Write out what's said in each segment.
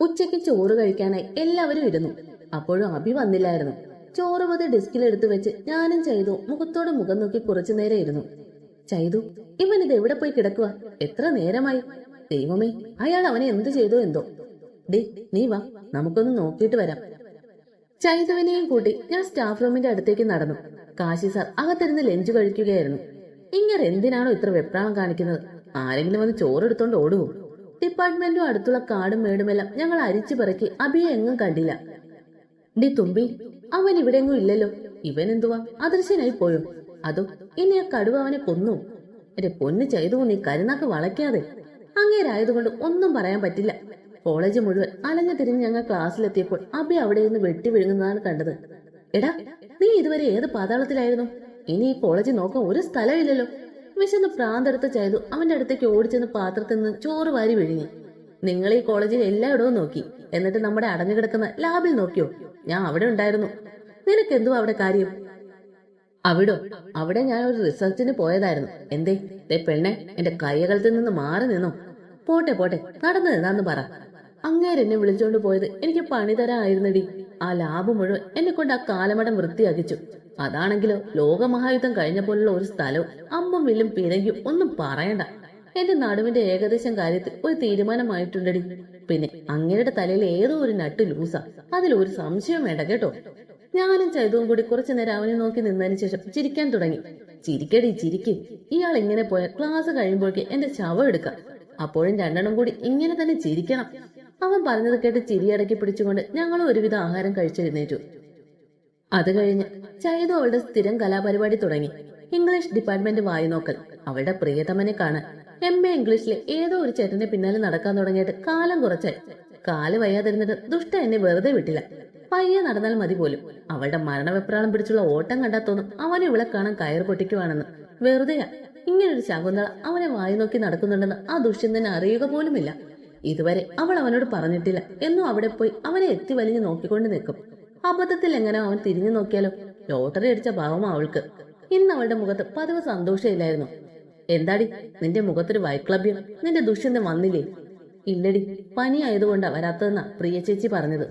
ഉച്ചയ്ക്ക് ചോറ് കഴിക്കാനായി എല്ലാവരും ഇരുന്നു. അപ്പോഴും അഭി വന്നില്ലായിരുന്നു. ചോറ് പതി എടുത്തു വെച്ച് ഞാനും ചെയ്തു മുഖത്തോട് മുഖം നോക്കി കുറച്ചു നേരം ഇരുന്നു. ചെയ്തു ഇവൻ ഇത് എവിടെ പോയി കിടക്കുക എത്ര നേരമായി? ദൈവമേ അയാൾ അവനെ എന്ത് ചെയ്തു എന്തോ? ഡി നീ വാ നമുക്കൊന്ന് നോക്കിയിട്ട് വരാം. ചൈതുവിനെയും കൂട്ടി ഞാൻ സ്റ്റാഫ് റൂമിന്റെ അടുത്തേക്ക് നടന്നു. കാശി സാർ അകത്തിരുന്ന് ലഞ്ച് കഴിക്കുകയായിരുന്നു. ഇങ്ങനെ എന്തിനാണോ ഇത്ര വെപ്രാളം കാണിക്കുന്നത്? ആരെങ്കിലും വന്ന് ചോറെടുത്തോണ്ട് ഓടുവോ? ഡിപ്പാർട്ട്മെന്റും അടുത്തുള്ള കാടും മേടുമെല്ലാം ഞങ്ങൾ അരിച്ചു പിറക്കി അഭിയെ എങ്ങും കണ്ടില്ല. ഡി തുമ്പി അവൻ ഇവിടെ എങ്ങും ഇല്ലല്ലോ. ഇവൻ എന്തുവാ? അദൃശ്യനായി പോയോ? അതോ ഇനി ആ കടുവ അവനെ കൊന്നു? എന്റെ പൊന്ന് ചെയ്തു നീ കരുനാക്ക് വളയ്ക്കാതെ. അങ്ങേരായതുകൊണ്ട് ഒന്നും പറയാൻ പറ്റില്ല. കോളേജ് മുഴുവൻ അലഞ്ഞു തിരിഞ്ഞ് ഞങ്ങൾ ക്ലാസ്സിലെത്തിയപ്പോൾ അഭി അവിടെ നിന്ന് വെട്ടി വിഴുങ്ങുന്നതാണ് കണ്ടത്. എടാ നീ ഇതുവരെ ഏത് പാതാളത്തിലായിരുന്നു? ഇനി ഈ കോളേജ് നോക്കാൻ ഒരു സ്ഥലമില്ലല്ലോ. വിശന്ന് പ്രാന്തെടുത്ത് ചെയ്തു. അവന്റെ അടുത്തേക്ക് ഓടിച്ചെന്ന് പാത്രത്തിൽ നിന്ന് ചോറ് വാരി വിഴുങ്ങി നിങ്ങൾ ഈ കോളേജിൽ എല്ലായിടവും നോക്കി. എന്നിട്ട് നമ്മുടെ അടഞ്ഞു കിടക്കുന്ന ലാബിൽ നോക്കിയോ? ഞാൻ അവിടെ ഉണ്ടായിരുന്നു. നിനക്ക് അവിടെ കാര്യം? അവിടോ? അവിടെ ഞാൻ ഒരു റിസർച്ചിന് പോയതായിരുന്നു. എന്തേ? ദേ പെണ്ണെ എന്റെ കൈകളത്തിൽ നിന്ന് മാറി നിന്നു. പോട്ടെ പോട്ടെ. നടന്നു നിന്നാന്ന് പറ. അങ്ങേരെന്നെ വിളിച്ചോണ്ട് പോയത് എനിക്ക് പണി തരായിരുന്നടി ആ ലാബ് മുഴുവൻ എന്നെ കൊണ്ട് ആ കാലമടം വൃത്തിയാക്കിച്ചു. അതാണെങ്കിലോ ലോകമഹായുദ്ധം കഴിഞ്ഞ പോലുള്ള ഒരു സ്ഥലവും അമ്പും വില്ലും പിരങ്കും ഒന്നും പറയണ്ട. എന്റെ നടുവിന്റെ ഏകദേശം കാര്യത്തിൽ ഒരു തീരുമാനമായിട്ടുണ്ടടി. പിന്നെ അങ്ങയുടെ തലയിൽ ഏതോ ഒരു നട്ട് ലൂസാ. അതിലൊരു സംശയം വേണ്ട കേട്ടോ. ഞാനും ചൈതവും കൂടി കുറച്ചു നേരം അവനെ നോക്കി നിന്നതിന് ശേഷം ചിരിക്കാൻ തുടങ്ങി. ചിരിക്കടി ചിരിക്ക്. ഇയാൾ ഇങ്ങനെ പോയ ക്ലാസ് കഴിയുമ്പോഴേക്ക് എന്റെ ശവം എടുക്കാം. അപ്പോഴും രണ്ടെണ്ണം കൂടി ഇങ്ങനെ തന്നെ ചിരിക്കണം. അവൻ പറഞ്ഞത് കേട്ട് ചിരിയടക്കി പിടിച്ചുകൊണ്ട് ഞങ്ങളും ഒരുവിധ ആഹാരം കഴിച്ചെഴുന്നേറ്റു. അത് കഴിഞ്ഞ് ചൈതു അവളുടെ സ്ഥിരം കലാപരിപാടി തുടങ്ങി. ഇംഗ്ലീഷ് ഡിപ്പാർട്ട്മെന്റ് വായി നോക്കൽ അവളുടെ പ്രിയതമനെ കാണാൻ എം എ ഇംഗ്ലീഷിലെ ഏതോ ഒരു ചേട്ടന്റെ പിന്നാലെ നടക്കാൻ തുടങ്ങിയിട്ട് കാലം കുറച്ചായി. കാൽ വയ്യാതിരുന്നിട്ട് ദുഷ്ട എന്നെ വെറുതെ വിട്ടില്ല. പയ്യെ നടന്നാൽ മതി പോലും. അവളുടെ മരണവെപ്രാളം പിടിച്ചുള്ള ഓട്ടം കണ്ടാൽ അവനെ ഇവളെ കാണാൻ കയർ പൊട്ടിക്കുവാണെന്ന്. വെറുതെയാ. ഇങ്ങനൊരു ശകുന്തള അവനെ വായി നോക്കി നടക്കുന്നുണ്ടെന്ന് ആ ദുഷ്യന്തനെ അറിയുക പോലുമില്ല. ഇതുവരെ അവൾ അവനോട് പറഞ്ഞിട്ടില്ല. എന്നും അവിടെ പോയി അവനെ എത്തി വലിഞ്ഞു നോക്കിക്കൊണ്ട് നിൽക്കും. അബദ്ധത്തിൽ എങ്ങനെ അവൻ തിരിഞ്ഞു നോക്കിയാലോ ലോട്ടറി അടിച്ച ഭാവം അവൾക്ക്. ഇന്ന് അവളുടെ മുഖത്ത് പതിവ് സന്തോഷമില്ലായിരുന്നു. എന്താടി നിന്റെ മുഖത്തൊരു വൈക്ലബ്യം നിന്റെ ദുഷ്യന്തം വന്നില്ലേ? ഇല്ലടി പനി ആയതുകൊണ്ടാ വരാത്തതെന്നാ പ്രിയ ചേച്ചി പറഞ്ഞത്.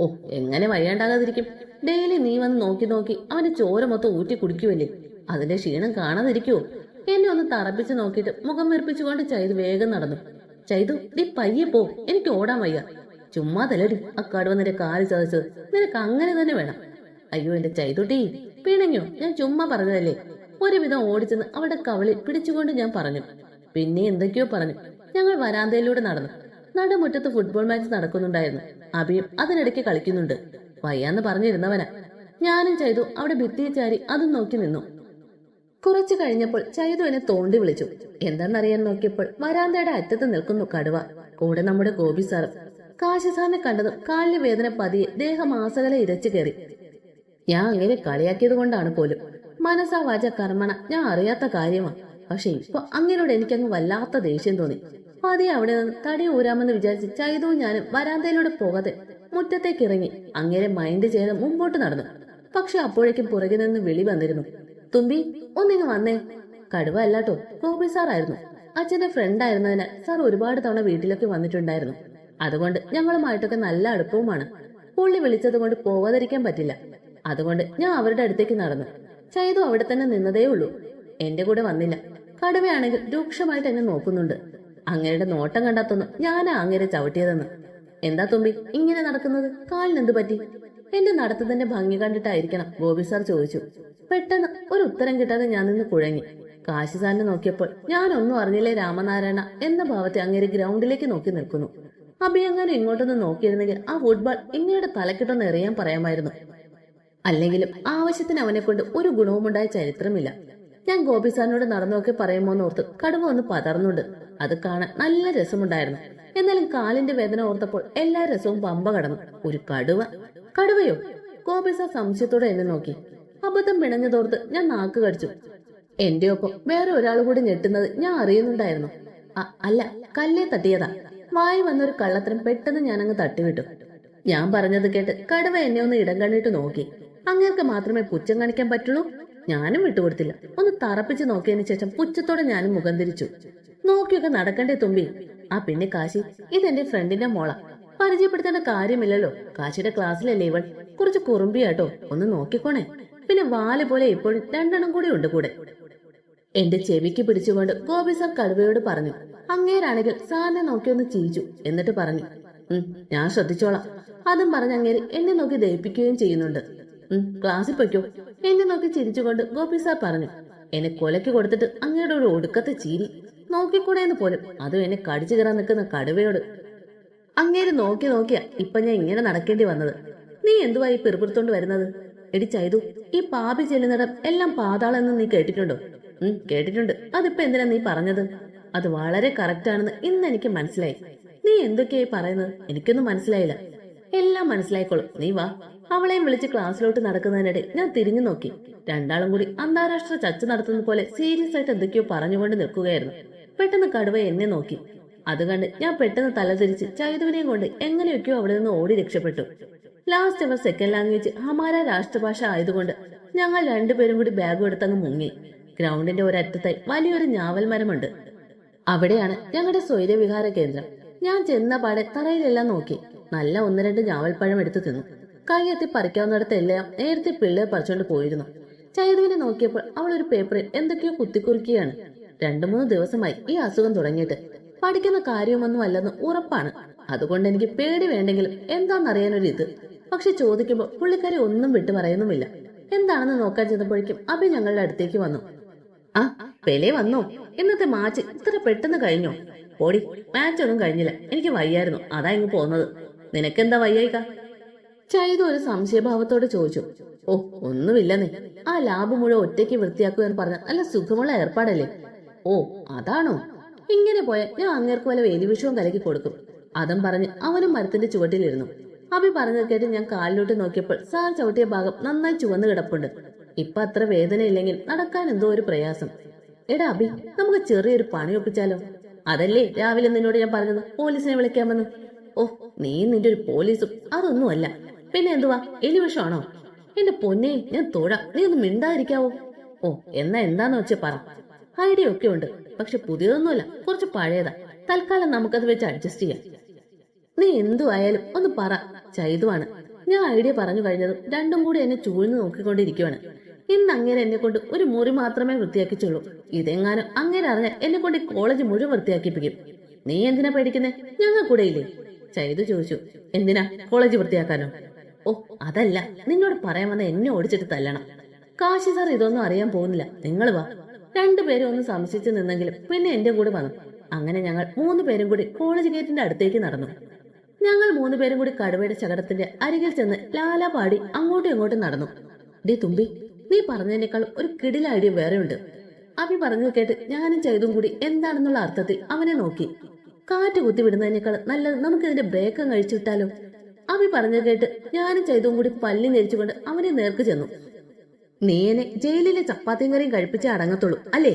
ഓ എങ്ങനെ വയ്യാണ്ടാകാതിരിക്കും ഡെയിലി നീ വന്ന് നോക്കി നോക്കി അവന്റെ ചോര മൊത്തം ഊറ്റി കുടിക്കുമല്ലേ അതിന്റെ ക്ഷീണം കാണാതിരിക്കുവോ? എന്നെ ഒന്ന് തറപ്പിച്ച് നോക്കിയിട്ട് മുഖം വെറുപ്പിച്ചുകൊണ്ട് ചൈതു വേഗം നടന്നു. ചൈതു നീ പയ്യെ പോ എനിക്ക് ഓടാൻ വയ്യ. ചുമ്മാ തലടി ആ കടുവ നിന്റെ കാൽ ചതച്ചത് നിനക്ക് അങ്ങനെ തന്നെ വേണം. അയ്യോ എന്റെ ചൈതുട്ടി പിണങ്ങോ ഞാൻ ചുമ്മാ പറഞ്ഞതല്ലേ. ഒരുവിധം ഓടിച്ചെന്ന് അവളുടെ കവളിൽ പിടിച്ചുകൊണ്ട് ഞാൻ പറഞ്ഞു. പിന്നെ എന്തൊക്കെയോ പറഞ്ഞു. ഞങ്ങൾ വരാന്തയിലൂടെ നടന്നു. നടുമുറ്റത്ത് ഫുട്ബോൾ മാച്ച് നടക്കുന്നുണ്ടായിരുന്നു. അഭിയും അതിനിടയ്ക്ക് കളിക്കുന്നുണ്ട്. വയ്യാന്ന് പറഞ്ഞിരുന്നവനാ. ഞാനും ചൈതു അവിടെ ഭിത്തിയെ ചാരി അതും നോക്കി നിന്നു. കുറച്ചു കഴിഞ്ഞപ്പോൾ ചൈതു എന്നെ തോണ്ടി വിളിച്ചു. എന്താണെന്നറിയാൻ നോക്കിയപ്പോൾ വരാന്തയുടെ അറ്റത്ത് നിൽക്കുന്നു കടുവ. കൂടെ നമ്മുടെ ഗോപി സാറും. കാശി സാറിനെ കണ്ടതും കാലിന് വേദന പതിയെ ദേഹം ആസകലെ ഇരച്ചു കയറി. ഞാൻ അങ്ങനെ കളിയാക്കിയത് കൊണ്ടാണ് പോലും. മനസ്സാ വാച കർമ്മണ ഞാൻ അറിയാത്ത കാര്യമാണ് പക്ഷെ ഇപ്പൊ അങ്ങനോട് എനിക്കങ്ങ് വല്ലാത്ത ദേഷ്യം തോന്നി. പതിയെ അവിടെ നിന്ന് തടി ഊരാമെന്ന് വിചാരിച്ച് ചൈതവും ഞാനും വരാന്തയിലൂടെ പോകാതെ മുറ്റത്തേക്ക് ഇറങ്ങി അങ്ങനെ മൈൻഡ് ചെയ്ത് മുമ്പോട്ട് നടന്നു. പക്ഷെ അപ്പോഴേക്കും പുറകിൽ നിന്ന് വിളി വന്നിരുന്നു. തുമ്പി ഒന്നിങ്ങ് വന്നേ. കടുവ അല്ലാട്ടോ ഗോപി സാറായിരുന്നു. അച്ഛന്റെ ഫ്രണ്ട് ആയിരുന്നതിനാൽ സാർ ഒരുപാട് തവണ വീട്ടിലൊക്കെ വന്നിട്ടുണ്ടായിരുന്നു. അതുകൊണ്ട് ഞങ്ങളുമായിട്ടൊക്കെ നല്ല അടുപ്പവുമാണ്. പുള്ളി വിളിച്ചത് കൊണ്ട് പോവാതിരിക്കാൻ പറ്റില്ല. അതുകൊണ്ട് ഞാൻ അവരുടെ അടുത്തേക്ക് നടന്നു. ചൈതു അവിടെ തന്നെ നിന്നതേ ഉള്ളൂ. എന്റെ കൂടെ വന്നില്ല. കടുവയാണെങ്കിൽ രൂക്ഷമായിട്ട് എന്നെ നോക്കുന്നുണ്ട്. അങ്ങയുടെ നോട്ടം കണ്ടാത്തൊന്നും ഞാനാ അങ്ങേരെ ചവിട്ടിയതെന്ന്. എന്താ തുമ്പി ഇങ്ങനെ നടക്കുന്നത്? കാലിനെന്ത് പറ്റി? എന്റെ നടത്തത്തിന്റെ ഭംഗി കണ്ടിട്ടായിരിക്കണം ഗോപി സാർ ചോദിച്ചു. പെട്ടെന്ന് ഒരു ഉത്തരം കിട്ടാതെ ഞാൻ നിന്ന് കുഴങ്ങി. കാശി സാറിനെ നോക്കിയപ്പോൾ ഞാനൊന്നും അറിഞ്ഞില്ലേ രാമനാരായണ എന്ന ഭാവത്തെ അങ്ങേരെ ഗ്രൗണ്ടിലേക്ക് നോക്കി നിൽക്കുന്നു. അഭിയങ്ങനെ ഇങ്ങോട്ടൊന്ന് നോക്കിയിരുന്നെങ്കിൽ ആ ഫുട്ബോൾ ഇങ്ങയുടെ തലക്കിട്ടൊന്ന് എറിയാൻ പറയാമായിരുന്നു. അല്ലെങ്കിലും ആവശ്യത്തിന് അവനെ കൊണ്ട് ഒരു ഗുണവുമുണ്ടായ ചരിത്രമില്ല. ഞാൻ ഗോപി സാറിനോട് നടന്നൊക്കെ പറയുമോന്ന് ഓർത്ത് കടുവ ഒന്ന് പതർന്നുണ്ട് അത് കാണാൻ നല്ല രസമുണ്ടായിരുന്നു. എന്നാലും കാലിന്റെ വേദന ഓർത്തപ്പോൾ എല്ലാ രസവും പമ്പ കടന്നു. ഒരു കടുവ. കടുവയോ? ഗോപി സാർ സംശയത്തോടെ എന്നെ നോക്കി. അബദ്ധം പിണഞ്ഞതോർത്ത് ഞാൻ നാക്ക് കടിച്ചു. എന്റെ ഒപ്പം വേറെ ഒരാൾ കൂടി ഞെട്ടുന്നത് ഞാൻ അറിയുന്നുണ്ടായിരുന്നു. അല്ല കല്ലേ തട്ടിയതാ. വായി വന്നൊരു കള്ളത്തരം പെട്ടെന്ന് ഞാനങ്ങ് തട്ടിവിട്ടു. ഞാൻ പറഞ്ഞത് കേട്ട് കടുവ എന്നെ ഒന്ന് ഇടം കണ്ണിട്ട് നോക്കി. അങ്ങേർക്ക് മാത്രമേ പുച്ഛം കാണിക്കാൻ പറ്റുള്ളൂ? ഞാനും വിട്ടുകൊടുത്തില്ല. ഒന്ന് തറപ്പിച്ച് നോക്കിയതിന് ശേഷം പുച്ഛത്തോടെ ഞാനും മുഖം തിരിച്ചു. നോക്കിയൊക്കെ നടക്കണ്ടേ തുമ്പി? ആ പിന്നെ കാശി ഇതെന്റെ ഫ്രണ്ടിന്റെ മോള. പരിചയപ്പെടുത്തേണ്ട കാര്യമില്ലല്ലോ. കാശിയുടെ ക്ലാസ്സിലല്ലേ ഇവൾ? കുറച്ച് കുറുമ്പിയാട്ടോ ഒന്ന് നോക്കിക്കോണേ. പിന്നെ വാൽ പോലെ ഇപ്പോഴും രണ്ടെണ്ണം കൂടി ഉണ്ട് കൂടെ. എന്റെ ചെവിക്ക് പിടിച്ചുകൊണ്ട് ഗോപി സാർ കടുവയോട് പറഞ്ഞു അങ്ങേരാണെങ്കിൽ സാറിനെ നോക്കി ഒന്ന് ചിരിച്ചു. എന്നിട്ട് പറഞ്ഞു ഞാൻ ശ്രദ്ധിച്ചോളാം. അതും പറഞ്ഞ അങ്ങേര് എന്നെ നോക്കി ദയിപ്പിക്കുകയും ചെയ്യുന്നുണ്ട്. ക്ലാസ്സിൽ പൊയ്ക്കോ. എന്നെ നോക്കി ചിരിച്ചുകൊണ്ട് ഗോപി സാർ പറഞ്ഞു എന്നെ കൊലയ്ക്ക് കൊടുത്തിട്ട് അങ്ങയുടെ ഒരു ഒടുക്കത്തെ ചീരി. നോക്കിക്കൂടെയെന്ന് പോലും. അതും എന്നെ കടിച്ചു കയറാൻ നിൽക്കുന്ന കടുവയോട്. അങ്ങേര് നോക്കി നോക്കിയാ ഇപ്പൊ ഞാൻ ഇങ്ങനെ നടക്കേണ്ടി വന്നത്. നീ എന്തുവാ ഈ പിറുപിറുത്തോണ്ട് വരുന്നത്? എടി ചൈതു ഈ പാപി ചെല്ലുന്നിടം എല്ലാം പാതാളെന്ന് നീ കേട്ടിട്ടുണ്ടോ? കേട്ടിട്ടുണ്ട്. അതിപ്പോ എന്തിനാ നീ പറഞ്ഞത്? അത് വളരെ കറക്റ്റ് ആണെന്ന് ഇന്ന് എനിക്ക് മനസ്സിലായി. നീ എന്തൊക്കെയായി പറയുന്നത്? എനിക്കൊന്നും മനസ്സിലായില്ല. എല്ലാം മനസ്സിലായിക്കോളും. നീ വാ. അവളെയും വിളിച്ച് ക്ലാസ്സിലോട്ട് നടക്കുന്നതിനിടെ ഞാൻ തിരിഞ്ഞു നോക്കി. രണ്ടാളും കൂടി അന്താരാഷ്ട്ര ചർച്ച നടത്തുന്ന പോലെ സീരിയസ് ആയിട്ട് എന്തൊക്കെയോ പറഞ്ഞുകൊണ്ട് നിൽക്കുകയായിരുന്നു. പെട്ടെന്ന് കടുവ എന്നെ നോക്കി. അത് കണ്ട് ഞാൻ പെട്ടെന്ന് തലതിരിച്ച് ചൈതുവിനെയും കൊണ്ട് എങ്ങനെയൊക്കെയോ അവിടെ നിന്ന് ഓടി രക്ഷപ്പെട്ടു. ലാസ്റ്റ് അവർ സെക്കൻഡ് ലാംഗ്വേജ് ഹമാര രാഷ്ട്രഭാഷ ആയതുകൊണ്ട് ഞങ്ങൾ രണ്ടുപേരും കൂടി ബാഗ് എടുത്തങ്ങ് മുങ്ങി. ഗ്രൗണ്ടിന്റെ ഒരറ്റത്തായി വലിയൊരു ഞാവൽ മരമുണ്ട് അവിടെയാണ് ഞങ്ങളുടെ സ്വൈര്യവിഹാര കേന്ദ്രം. ഞാൻ ചെന്ന പാടെ തറയിലെല്ലാം നോക്കി. നല്ല ഒന്ന് രണ്ട് ഞാവൽപ്പഴം എടുത്തു തിന്നു. കൈയെത്തി പറിക്കാവുന്നിടത്തെല്ലാം നേരത്തെ പിള്ളേർ പറിച്ചോണ്ട് പോയിരുന്നു. ചൈതുവിനെ നോക്കിയപ്പോൾ അവൾ ഒരു പേപ്പറിൽ എന്തൊക്കെയോ കുത്തിക്കുറുക്കിയാണ്. രണ്ടു മൂന്ന് ദിവസമായി ഈ അസുഖം തുടങ്ങിയിട്ട്. പഠിക്കുന്ന കാര്യമൊന്നും അല്ലെന്ന് ഉറപ്പാണ്. അതുകൊണ്ട് എനിക്ക് പേടി വേണ്ടെങ്കിലും എന്താണെന്നറിയാനൊരു ഇത് പക്ഷെ ചോദിക്കുമ്പോൾ പുള്ളിക്കാരി ഒന്നും വിട്ടു പറയുന്നുമില്ല. എന്താണെന്ന് നോക്കാൻ ചെന്നപ്പോഴേക്കും അഭി ഞങ്ങളുടെ അടുത്തേക്ക് വന്നു. ആ പെലെ വന്നോ? ഇന്നത്തെ മാച്ച് ഇത്ര പെട്ടെന്ന് കഴിഞ്ഞോ? ഓടി മാച്ച് ഒന്നും കഴിഞ്ഞില്ല. എനിക്ക് വയ്യായിരുന്നു. അതാ ഇങ്ങ് പോന്നത്. നിനക്കെന്താ വയ്യായിക്ക ചൈതു ഒരു സംശയഭാവത്തോടെ ചോദിച്ചു. ഓ ഒന്നുമില്ലെന്നേ ആ ലാബ് മുഴുവൻ ഒറ്റയ്ക്ക് വൃത്തിയാക്കുക എന്ന് പറഞ്ഞ നല്ല സുഖമുള്ള ഏർപ്പാടല്ലേ? ഓ അതാണോ? ഇങ്ങനെ പോയാൽ ഞാൻ അങ്ങേർക്ക് വല്ല വേലിവിഷവും കലക്കി കൊടുക്കും. അതും പറഞ്ഞ് അവനും മരത്തിന്റെ ചുവട്ടിലിരുന്നു. അഭി പറഞ്ഞത് കേട്ട് ഞാൻ കാലിലോട്ട് നോക്കിയപ്പോൾ സാർ ചവിട്ടിയ ഭാഗം നന്നായി ചുവന്നു കിടപ്പുണ്ട്. ഇപ്പൊ അത്ര വേദനയില്ലെങ്കിൽ നടക്കാൻ എന്തോ ഒരു പ്രയാസം. എടാ അബി നമുക്ക് ചെറിയൊരു പണി ഒപ്പിച്ചാലോ? അതല്ലേ രാവിലെ നിന്നോട് ഞാൻ പറഞ്ഞത്? പോലീസിനെ വിളിക്കാമെന്ന്. ഓ നീ നിന്റെ ഒരു പോലീസും അതൊന്നുമല്ല. പിന്നെ എന്തുവാ? എലിവിഷമാണോ എന്റെ പൊന്നെ ഞാൻ തൊഴ. നീ ഒന്ന് മിണ്ടാതിരിക്കാവോ? ഓ എന്നാ എന്താന്ന് വെച്ച് പറ. ഐഡിയ ഒക്കെ ഉണ്ട്. പക്ഷെ പുതിയതൊന്നുമല്ല. കുറച്ച് പഴയതാ. തൽക്കാലം നമുക്കത് വെച്ച് അഡ്ജസ്റ്റ് ചെയ്യാം. നീ എന്തു ആയാലും ഒന്ന് പറ. ചൈതുവാണ്. ഞാൻ ഐഡിയ പറഞ്ഞു കഴിഞ്ഞതും രണ്ടും കൂടി എന്നെ ചൂഴ്ന്നു നോക്കിക്കൊണ്ടിരിക്കുവാണ്. ഇന്ന് അങ്ങനെ എന്നെ കൊണ്ട് ഒരു മുറി മാത്രമേ വൃത്തിയാക്കിച്ചുള്ളൂ. ഇതെങ്ങാനും അങ്ങനെ അറിഞ്ഞാൽ എന്നെ കൊണ്ട് കോളേജ് മുഴുവൻ വൃത്തിയാക്കിപ്പിക്കും. നീ എന്തിനാ പേടിക്കുന്നേ? ഞങ്ങൾ കൂടെ ഇല്ലേ ചൈതു ചോദിച്ചു. എന്തിനാ കോളേജ് വൃത്തിയാക്കാനോ? ഓ അതല്ല. നിന്നോട് പറയാൻ വന്ന എന്നെ ഓടിച്ചിട്ട് തല്ലണം. കാശി സാർ ഇതൊന്നും അറിയാൻ പോകുന്നില്ല. നിങ്ങൾ വാ. രണ്ടുപേരും ഒന്ന് സംശയിച്ചു നിന്നെങ്കിലും പിന്നെ എന്റെ കൂടെ വന്നു. അങ്ങനെ ഞങ്ങൾ മൂന്ന് പേരും കൂടി കോളേജ് ഗേറ്റിന്റെ അടുത്തേക്ക് നടന്നു. ഞങ്ങൾ മൂന്ന് പേരും കൂടി കടുവയുടെ ശകടത്തിന്റെ അരികിൽ ചെന്ന് ലാലാ പാടി അങ്ങോട്ടും ഇങ്ങോട്ടും നടന്നു. ഡി തുമ്പി നീ പറഞ്ഞതിനേക്കാൾ ഒരു കിടില ഐഡിയ ഉണ്ട് അഭി പറഞ്ഞത് കേട്ട് ഞാനും ചെയ്തും കൂടി എന്താണെന്നുള്ള അർത്ഥത്തിൽ അവനെ നോക്കി. കാറ്റ് കുത്തി വിടുന്നതിനേക്കാൾ നല്ലത് നമുക്കിതിന്റെ ബ്രേക്കം കഴിച്ചു വിട്ടാലോ അഭി പറഞ്ഞത് കേട്ട് ഞാനും ചെയ്തും കൂടി പല്ലി നെരിച്ചുകൊണ്ട് അവനെ നേർക്ക് ചെന്നു. നീ എന്നെ ജയിലിലെ ചപ്പാത്തിയും കറിയും കഴിപ്പിച്ചേ അടങ്ങത്തുള്ളൂ അല്ലേ?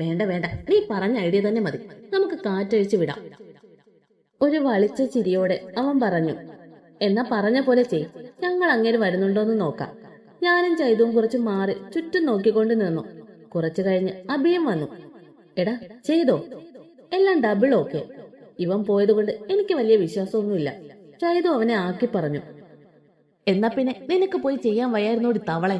വേണ്ട വേണ്ട. നീ പറഞ്ഞ ഐഡിയ തന്നെ മതി. നമുക്ക് കാറ്റഴിച്ചു വിടാം. ഒരു വളിച്ച ചിരിയോടെ അവൻ പറഞ്ഞു എന്നാ പറഞ്ഞ പോലെ ചെയ്. ഞങ്ങൾ അങ്ങേര് വരുന്നുണ്ടോന്ന് നോക്കാം. ഞാനും ചൈതവും കുറച്ച് മാറി ചുറ്റും നോക്കിക്കൊണ്ട് നിന്നു. കുറച്ചു കഴിഞ്ഞ് അഭിയും വന്നു. എടാ ചെയ്തോ? എല്ലാം ഡബിൾ ഓക്കെ ഇവൻ പോയതുകൊണ്ട് എനിക്ക് വലിയ വിശ്വാസമൊന്നുമില്ല. ചൈതു അവനെ ആക്കി പറഞ്ഞു. എന്നാ പിന്നെ നിനക്ക് പോയി ചെയ്യാൻ വയ്യായിരുന്നോടി തവളെ.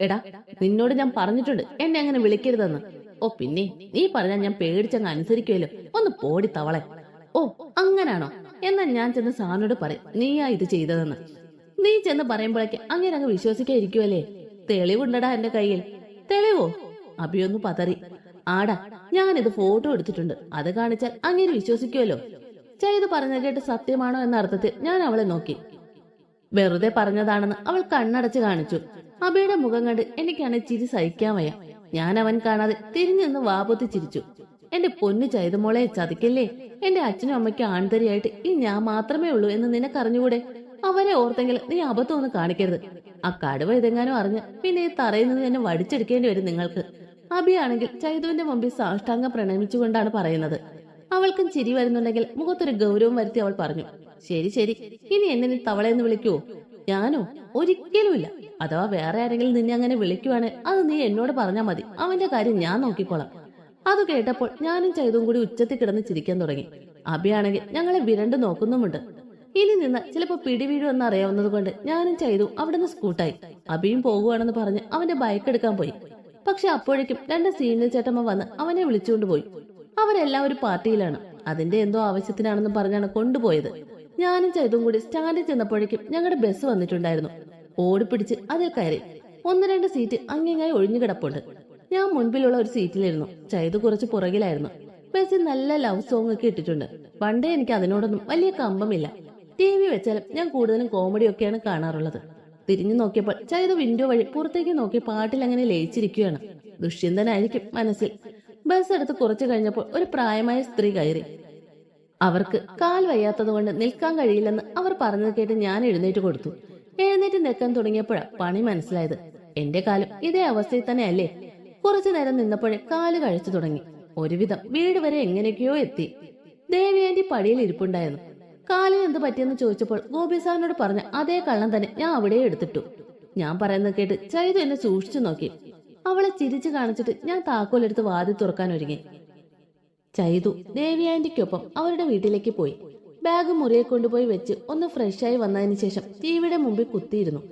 എടാ നിന്നോട് ഞാൻ പറഞ്ഞിട്ടുണ്ട് എന്നെ അങ്ങനെ വിളിക്കരുതെന്ന്. ഓ പിന്നെ നീ പറഞ്ഞാൽ ഞാൻ പേടിച്ചങ്ങ് അനുസരിക്കുമല്ലോ ഒന്ന് പോടി തവളെ. ഓ അങ്ങനാണോ? എന്നാ ഞാൻ ചെന്ന് സാറിനോട് പറയും. നീയാ ഇത് ചെയ്തതെന്ന്. നീ ചെന്ന് പറയുമ്പോഴേക്ക് അങ്ങനെ അങ്ങ് വിശ്വസിക്കാതിരിക്കുമല്ലേ തെളിവുണ്ടടാ എന്റെ കയ്യിൽ. തെളിവോ? അഭിയൊന്ന് പതറി. ആടാ ഞാനിത് ഫോട്ടോ എടുത്തിട്ടുണ്ട്. അത് കാണിച്ചാൽ അങ്ങനെ വിശ്വസിക്കുമല്ലോ ചെയ്ത് പറഞ്ഞ കേട്ട് സത്യമാണോ എന്ന അർത്ഥത്തിൽ ഞാൻ അവളെ നോക്കി. വെറുതെ പറഞ്ഞതാണെന്ന് അവൾ കണ്ണടച്ച് കാണിച്ചു. അബിയുടെ മുഖം കണ്ട് എനിക്കാണ് ചിരി സഹിക്കാൻ വയ്യ. ഞാൻ അവൻ കാണാതെ തിരിഞ്ഞു നിന്ന് വാപൊത്തി ചിരിച്ചു. എന്റെ പൊന്നു ചൈതമോളെ ചതിക്കല്ലേ? എന്റെ അച്ഛനും അമ്മയ്ക്കും ആൺതരിയായിട്ട് ഈ ഞാൻ മാത്രമേ ഉള്ളൂ എന്ന് നിനക്കറിഞ്ഞുകൂടെ? അവരെ ഓർത്തെങ്കിൽ നീ അബദ്ധം ഒന്ന് കാണിക്കരുത്. ആ കടുവ ഇതെങ്ങാനും അറിഞ്ഞ് പിന്നെ ഈ തറയിൽ നിന്ന് തന്നെ വടിച്ചെടുക്കേണ്ടി വരും നിങ്ങൾക്ക്. അബിയാണെങ്കിൽ ചൈതുവിന്റെ മുമ്പിൽ സാഷ്ടാംഗം പ്രണമിച്ചുകൊണ്ടാണ് പറയുന്നത്. അവൾക്കും ചിരി വരുന്നുണ്ടെങ്കിൽ മുഖത്തൊരു ഗൗരവം വരുത്തി അവൾ പറഞ്ഞു ശരി ശരി. ഇനി എന്നെ നീ തവളയെന്ന് വിളിക്കുവോ? ഞാനോ? ഒരിക്കലുമില്ല അഥവാ വേറെ ആരെങ്കിലും നിന്നെ അങ്ങനെ വിളിക്കുവാണ് അത് നീ എന്നോട് പറഞ്ഞാൽ മതി. അവന്റെ കാര്യം ഞാൻ നോക്കിക്കോളാം. അത് കേട്ടപ്പോൾ ഞാനും ചൈതും കൂടി ഉച്ചത്തിൽ കിടന്ന് ചിരിക്കാൻ തുടങ്ങി. അഭിയാണെങ്കിൽ ഞങ്ങളെ വിരണ്ടു നോക്കുന്നുമുണ്ട്. ഇനി നിന്ന് ചിലപ്പോ പിടിവീഴുമെന്ന് അറിയാവുന്നത് കൊണ്ട് ഞാനും ചെയ്തു അവിടുന്ന് സ്കൂട്ടായി. അബിയും പോകുവാണെന്ന് പറഞ്ഞ് അവന്റെ ബൈക്ക് എടുക്കാൻ പോയി. പക്ഷെ അപ്പോഴേക്കും രണ്ട് സീനിയർ ചേട്ടമ്മ വന്ന് അവനെ വിളിച്ചുകൊണ്ട് പോയി. അവരെല്ലാം ഒരു പാർട്ടിയിലാണ്. അതിന്റെ എന്തോ ആവശ്യത്തിനാണെന്ന് പറഞ്ഞാണ് കൊണ്ടുപോയത്. ഞാനും ചെയ്തും കൂടി സ്റ്റാൻഡിൽ ചെന്നപ്പോഴേക്കും ഞങ്ങളുടെ ബസ് വന്നിട്ടുണ്ടായിരുന്നു. ഓടിപ്പിടിച്ച് അതിൽ കയറി. ഒന്ന് രണ്ട് സീറ്റ് അങ്ങിങ്ങായി ഒഴിഞ്ഞു കിടപ്പുണ്ട്. ഞാൻ മുൻപിലുള്ള ഒരു സീറ്റിലിരുന്നു ചെയ്തു കുറച്ച് പുറകിലായിരുന്നു. ബസ്സിൽ നല്ല ലവ് സോങ് ഒക്കെ ഇട്ടിട്ടുണ്ട്. പണ്ടേ എനിക്ക് അതിനോടൊന്നും വലിയ കമ്പമില്ല. ടി വി വെച്ചാലും ഞാൻ കൂടുതലും കോമഡി ഒക്കെയാണ് കാണാറുള്ളത്. തിരിഞ്ഞു നോക്കിയപ്പോൾ ചൈത വിൻഡോ വഴി പുറത്തേക്ക് നോക്കി പാട്ടിൽ അങ്ങനെ ലയിച്ചിരിക്കുകയാണ്. ദുഷ്യന്തനായിരിക്കും മനസ്സിൽ. ബസ് എടുത്ത് കുറച്ചു കഴിഞ്ഞപ്പോൾ ഒരു പ്രായമായ സ്ത്രീ കയറി. അവർക്ക് കാൽ വയ്യാത്തതുകൊണ്ട് നിൽക്കാൻ കഴിയില്ലെന്ന് അവർ പറഞ്ഞത് കേട്ട് ഞാൻ എഴുന്നേറ്റ് കൊടുത്തു. എഴുന്നേറ്റ് നിൽക്കാൻ തുടങ്ങിയപ്പോഴാ പണി മനസ്സിലായത്. എന്റെ കാലും ഇതേ അവസ്ഥയിൽ തന്നെ അല്ലേ കുറച്ചു നേരം നിന്നപ്പോഴേ കാൽ കഴിച്ചു തുടങ്ങി. ഒരുവിധം വീട് വരെ എങ്ങനെയൊക്കെയോ എത്തി. ദേവിയാന്റി പടിയിൽ ഇരിപ്പുണ്ടായിരുന്നു. കാലിന് എന്ത് പറ്റിയെന്ന് ചോദിച്ചപ്പോൾ ഗോപി സാറിനോട് പറഞ്ഞ അതേ കള്ളം തന്നെ ഞാൻ അവിടെ എടുത്തിട്ടു. ഞാൻ പറയുന്നത് കേട്ട് ചൈതു എന്നെ സൂക്ഷിച്ചു നോക്കി. അവളെ ചിരിച്ചു കാണിച്ചിട്ട് ഞാൻ താക്കോലെടുത്ത് വാതി തുറക്കാൻ ഒരുങ്ങി. ചൈതു ദേവിയാന്റിക്കൊപ്പം അവരുടെ വീട്ടിലേക്ക് പോയി. ബാഗ് മുറിയെ കൊണ്ടുപോയി വെച്ച് ഒന്ന് ഫ്രഷായി വന്നതിന് ശേഷം ടിവിയുടെ മുമ്പിൽ കുത്തിയിരുന്നു.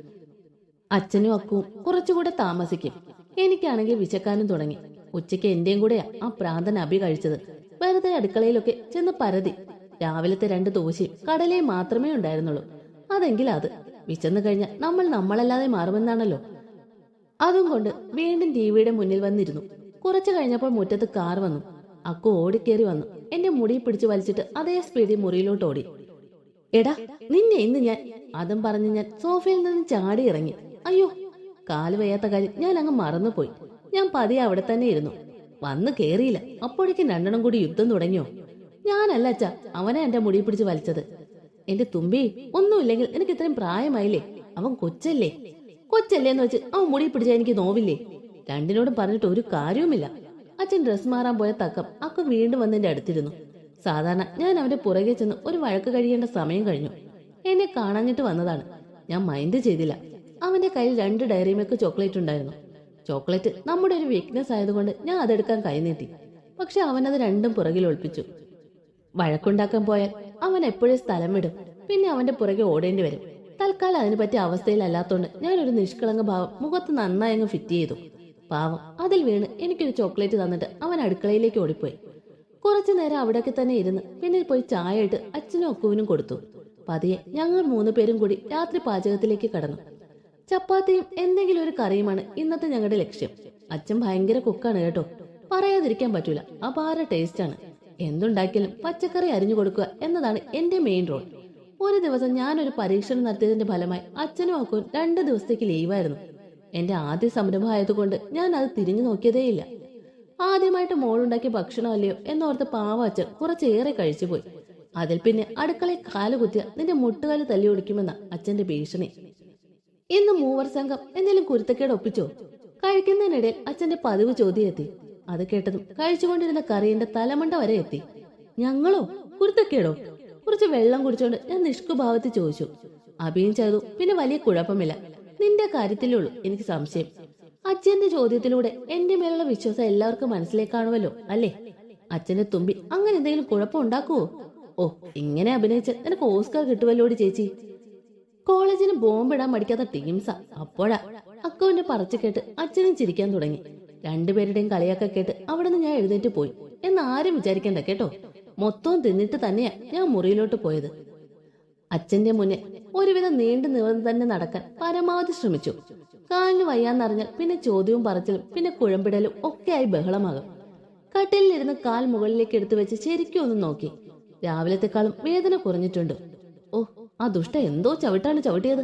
അച്ഛനും അക്കുവും കുറച്ചുകൂടെ താമസിക്കും. എനിക്കാണെങ്കിൽ വിശക്കാനും തുടങ്ങി. ഉച്ചയ്ക്ക് എന്റെയും കൂടെയാ ആ പ്രാന്തൻ അഭി കഴിച്ചത്. വെറുതെ അടുക്കളയിലൊക്കെ ചെന്ന് പരതി. രാവിലത്തെ രണ്ട് ദോശയും കടലയും മാത്രമേ ഉണ്ടായിരുന്നുള്ളൂ. അതെങ്കിൽ അത്. വിശന്നു കഴിഞ്ഞാൽ നമ്മൾ നമ്മളല്ലാതെ മാറുമെന്നാണല്ലോ. അതും കൊണ്ട് വീണ്ടും ടിവിയുടെ മുന്നിൽ വന്നിരുന്നു. കുറച്ചു കഴിഞ്ഞപ്പോൾ മുറ്റത്ത് കാർ വന്നു. അക്കു ഓടിക്കേറി വന്നു. എന്റെ മുടി പിടിച്ചു വലിച്ചിട്ട് അതേ സ്പീഡിൽ മുറിയിലോട്ട് ഓടി. എടാ നിന്നെ ഇന്ന് ഞാൻ അതും പറഞ്ഞ് ഞാൻ സോഫയിൽ നിന്ന് ചാടി ഇറങ്ങി. അയ്യോ കാൽ വയ്യാത്ത കാര്യം ഞാൻ അങ്ങ് മറന്നുപോയി. ഞാൻ പതിയെ അവിടെ തന്നെ ഇരുന്നു. വന്ന് കേറിയില്ല. അപ്പോഴേക്കും രണ്ടെണ്ണം കൂടി യുദ്ധം തുടങ്ങിയോ? ഞാനല്ല അച്ഛ അവനെ എന്റെ മുടി പിടിച്ച് വലിച്ചത്. എന്റെ തുമ്പി ഒന്നുമില്ലെങ്കിൽ എനിക്ക് ഇത്രയും പ്രായമായില്ലേ? അവൻ കൊച്ചല്ലേ? കൊച്ചല്ലേ എന്ന് വെച്ച് അവൻ മുടി പിടിച്ചാൽ എനിക്ക് നോവില്ലേ? രണ്ടിനോടും പറഞ്ഞിട്ട് ഒരു കാര്യവുമില്ല. അച്ഛൻ ഡ്രസ് മാറാൻ പോയ തക്കം അക്ക വീണ്ടും വന്ന് എന്റെ അടുത്തിരുന്നു. സാധാരണ ഞാൻ അവന്റെ പുറകെ ചെന്ന് ഒരു വഴക്ക് കഴിയേണ്ട സമയം കഴിഞ്ഞു. എന്നെ കാണാഞ്ഞിട്ട് വന്നതാണ്. ഞാൻ മൈൻഡ് ചെയ്തില്ല. അവന്റെ കയ്യിൽ രണ്ട് ഡയറി മിൽക്ക് ചോക്ലേറ്റ് ഉണ്ടായിരുന്നു. ചോക്ലേറ്റ് നമ്മുടെ ഒരു വീക്ക്നെസ് ആയതുകൊണ്ട് ഞാൻ അതെടുക്കാൻ കൈനീട്ടി പക്ഷെ അവനത് രണ്ടും പുറകിൽ ഒളിപ്പിച്ചു. വഴക്കുണ്ടാക്കാൻ പോയാൽ അവൻ എപ്പോഴും സ്ഥലം വിടും. പിന്നെ അവന്റെ പുറകെ ഓടേണ്ടി വരും. തൽക്കാലം അതിനു പറ്റിയ അവസ്ഥയിലല്ലാത്തോണ്ട് ഞാനൊരു നിഷ്കളങ്ക ഭാവം മുഖത്ത് നന്നായി അങ്ങ് ഫിറ്റ് ചെയ്തു. പാവം അതിൽ വീണ് എനിക്കൊരു ചോക്ലേറ്റ് തന്നിട്ട് അവൻ അടുക്കളയിലേക്ക് ഓടിപ്പോയി. കുറച്ചു നേരം അവിടെയൊക്കെ തന്നെ ഇരുന്ന് പിന്നെ പോയി ചായ ഇട്ട് അച്ഛനും ഒക്കുവിനും കൊടുത്തു. പതിയെ ഞങ്ങൾ മൂന്ന് പേരും കൂടി രാത്രി പാചകത്തിലേക്ക് കടന്നു. ചപ്പാത്തിയും എന്തെങ്കിലും ഒരു കറിയുമാണ് ഇന്നത്തെ ഞങ്ങളുടെ ലക്ഷ്യം. അച്ഛൻ ഭയങ്കര കുക്കാണ് കേട്ടോ. പറയാതിരിക്കാൻ പറ്റൂല. അപാര ടേസ്റ്റാണ് എന്തുണ്ടാക്കിയാലും പച്ചക്കറി അരിഞ്ഞു കൊടുക്കുക എന്നതാണ് എന്റെ മെയിൻ റോൾ ഒരു ദിവസം ഞാൻ ഒരു പരീക്ഷണം നടത്തിയതിന്റെ ഫലമായി അച്ഛനും അക്കവും രണ്ട് ദിവസത്തേക്ക് ലീവായിരുന്നു എന്റെ ആദ്യ സംരംഭമായതുകൊണ്ട് ഞാൻ അത് തിരിഞ്ഞു നോക്കിയതേയില്ല. ആദ്യമായിട്ട് മോളുണ്ടാക്കിയ ഭക്ഷണമല്ലയോ എന്നോർത്ത് പാവ അച്ഛൻ കുറച്ചേറെ കഴിച്ചുപോയി. അതിൽ പിന്നെ അടുക്കളയിൽ കാലുകുത്തിയ നിന്റെ മുട്ടുകാൽ തല്ലി ഒടിക്കുമെന്ന അച്ഛന്റെ ഭീഷണി. ഇന്ന് മൂവർ സംഘം എന്തെങ്കിലും കുരുത്തക്കേട് ഒപ്പിച്ചോ? കഴിക്കുന്നതിനിടയിൽ അച്ഛന്റെ പതിവ് ചോദ്യം എത്തി. അത് കേട്ടതും കഴിച്ചുകൊണ്ടിരുന്ന കറിയന്റെ തലമണ്ട വരെ എത്തി. ഞങ്ങളോ? കുരുത്തക്കേടോ? കുറച്ച് വെള്ളം കുടിച്ചോണ്ട് ഞാൻ നിഷ്കുഭാവത്തിൽ ചോദിച്ചു. അഭിയും ചെയ്തു. പിന്നെ വലിയ കുഴപ്പമില്ല. നിന്റെ കാര്യത്തിലേ എനിക്ക് സംശയം. അച്ഛന്റെ ചോദ്യത്തിലൂടെ എന്റെ മേലുള്ള വിശ്വാസം എല്ലാവർക്കും മനസ്സിലേക്കാണുവല്ലോ അല്ലേ? അച്ഛന്റെ തുമ്പി അങ്ങനെ എന്തെങ്കിലും കുഴപ്പം ഉണ്ടാക്കുവോ? ഓ ഇങ്ങനെ അഭിനയിച്ച് നിനക്ക് ഓസ്കാർ കിട്ടുമല്ലോടി ചേച്ചി. കോളേജിന് ബോംബിടാൻ മടിക്കാത്ത ടീംസാ. അപ്പോഴാ അക്കോന്റെ പറച്ചു കേട്ട് അച്ഛനും ചിരിക്കാൻ തുടങ്ങി. രണ്ടുപേരുടെയും കളിയൊക്കെ കേട്ട് അവിടെ നിന്ന് ഞാൻ എഴുന്നേറ്റ് പോയി. എന്ന് ആരും വിചാരിക്കണ്ട കേട്ടോ? മൊത്തവും തിന്നിട്ട് തന്നെയാ ഞാൻ മുറിയിലോട്ട് പോയത്. അച്ഛന്റെ മുന്നിൽ ഒരുവിധം നീണ്ടു നിവർന്ന് തന്നെ നടക്കാൻ പരമാവധി ശ്രമിച്ചു. കാലിന് വയ്യാന്നറിഞ്ഞാൽ പിന്നെ ചോദ്യവും പറച്ചിലും പിന്നെ കുഴമ്പിടലും ഒക്കെയായി ബഹളമാകും. കട്ടിലിരുന്ന് കാൽ മുകളിലേക്ക് എടുത്തു വെച്ച് ശരിക്കും ഒന്ന് നോക്കി. രാവിലത്തെക്കാളും വേദന കുറഞ്ഞിട്ടുണ്ട്. ഓ ആ ദുഷ്ട എന്തോ ചവിട്ടാണ് ചവിട്ടിയത്.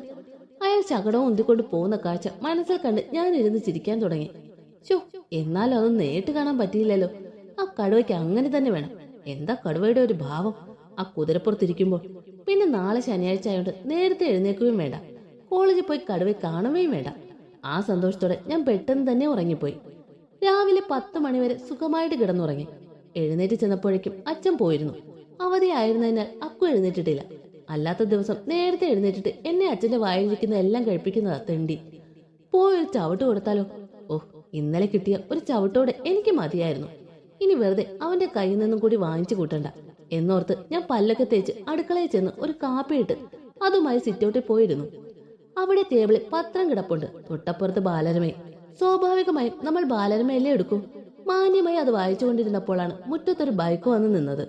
അയാൾ ചകടവും ഉന്തിക്കൊണ്ട് പോകുന്ന കാഴ്ച മനസ്സിൽ കണ്ട് ഞാൻ ഇരുന്ന് ചിരിക്കാൻ തുടങ്ങി. ചോ എന്നാലും അതൊന്നും നേരിട്ട് കാണാൻ പറ്റിയില്ലല്ലോ. ആ കടുവയ്ക്ക് അങ്ങനെ തന്നെ വേണം. എന്താ കടുവയുടെ ഒരു ഭാവം? ആ കുതിരപ്പുറത്തിരിക്കുമ്പോൾ പിന്നെ നാളെ ശനിയാഴ്ച ആയതുകൊണ്ട് നേരത്തെ എഴുന്നേൽക്കുകയും വേണ്ട. കോളേജിൽ പോയി കടുവയെ കാണുകയും വേണ്ട. ആ സന്തോഷത്തോടെ ഞാൻ പെട്ടെന്ന് തന്നെ ഉറങ്ങിപ്പോയി. രാവിലെ പത്ത് മണിവരെ സുഖമായിട്ട് കിടന്നുറങ്ങി. എഴുന്നേറ്റ് ചെന്നപ്പോഴേക്കും അച്ഛൻ പോയിരുന്നു. അവധിയായിരുന്നതിനാൽ അക്കു എഴുന്നേറ്റിട്ടില്ല. അല്ലാത്ത ദിവസം നേരത്തെ എഴുന്നേറ്റിട്ട് എന്നെ അച്ഛന്റെ വായിലിരിക്കുന്ന എല്ലാം കഴിപ്പിക്കുന്നതാ തെണ്ടി. പോയി ഒരു ചവിട്ട് കൊടുത്താലോ? ഓ ഇന്നലെ കിട്ടിയ ഒരു ചവിട്ടോടെ എനിക്ക് മതിയായിരുന്നു. ഇനി വെറുതെ അവന്റെ കയ്യിൽ നിന്നും കൂടി വാങ്ങിച്ചു കൂട്ടണ്ട. എന്നോർത്ത് ഞാൻ പല്ലൊക്കെ തേച്ച് അടുക്കളയിൽ ചെന്ന് ഒരു കാപ്പിയിട്ട് അതുമായി സിറ്റൗട്ടിൽ പോയിരുന്നു. അവിടെ ടേബിളിൽ പത്രം കിടപ്പുണ്ട്. തൊട്ടപ്പുറത്ത് ബാലരമയെ. സ്വാഭാവികമായും നമ്മൾ ബാലരമയല്ലേ എടുക്കും? മാന്യമായി അത് വായിച്ചുകൊണ്ടിരുന്നപ്പോഴാണ് മുറ്റത്തൊരു ബൈക്ക് വന്ന് നിന്നത്.